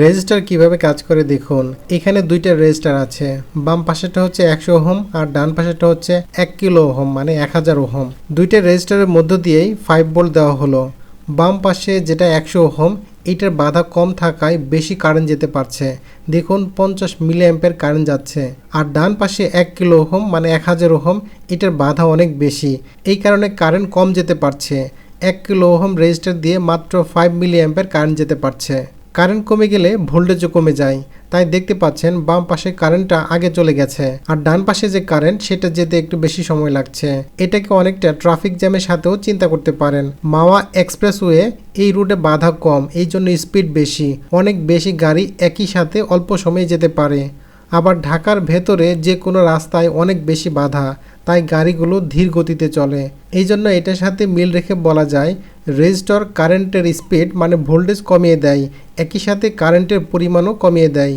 Register কীভাবে কাজ করে দেখুন। এখানে দুইটা রেজিস্টার আছে। বাম পাশেটা হচ্ছে একশো ওহম আর ডান পাশেটা হচ্ছে এক কিলো ওহম মানে এক হাজার ওহম। দুইটা রেজিস্টারের মধ্য দিয়েই ফাইভ ভোল্ট দেওয়া হলো। বাম পাশে যেটা একশো ওহম, এটার বাধা কম থাকায় বেশি কারেন্ট যেতে পারছে। দেখুন, পঞ্চাশ মিলি অ্যাম্পের কারেন্ট যাচ্ছে। আর ডান পাশে এক কিলো ওহম মানে এক হাজার ওহম, এটার বাধা অনেক বেশি। এই কারণে কারেন্ট কম যেতে পারছে। এক কিলো ওহম রেজিস্টার দিয়ে মাত্র ফাইভ মিলি অ্যাম্পের কারেন্ট যেতে পারছে। কারেন্ট কমে গেলে ভোল্টেজও কমে যায়। তাই দেখতে পাচ্ছেন, বাম পাশে কারেন্টটা আগে চলে গেছে। আর ডান পাশে যে কারেন্ট, সেটা যেতে একটু বেশি সময় লাগছে। এটাকে অনেকটা ট্রাফিক জ্যামের সাথেও চিন্তা করতে পারেন। মাওয়া এক্সপ্রেসওয়ে এই রুটে বাধা কম এই জন্য স্পিড বেশি। অনেক বেশি গাড়ি একই সাথে অল্প সময়ে যেতে পারে। আবার ঢাকার ভেতরে যে কোনো রাস্তায় অনেক বেশি বাধা, তাই গাড়িগুলো ধীর গতিতে চলে। এই জন্য এটার সাথে মিল রেখে বলা যায়, রেজিস্টর কারেন্টের স্পিড মানে ভোল্টেজ কমিয়ে দেয়, একই সাথে কারেন্টের পরিমাণও কমিয়ে দেয়।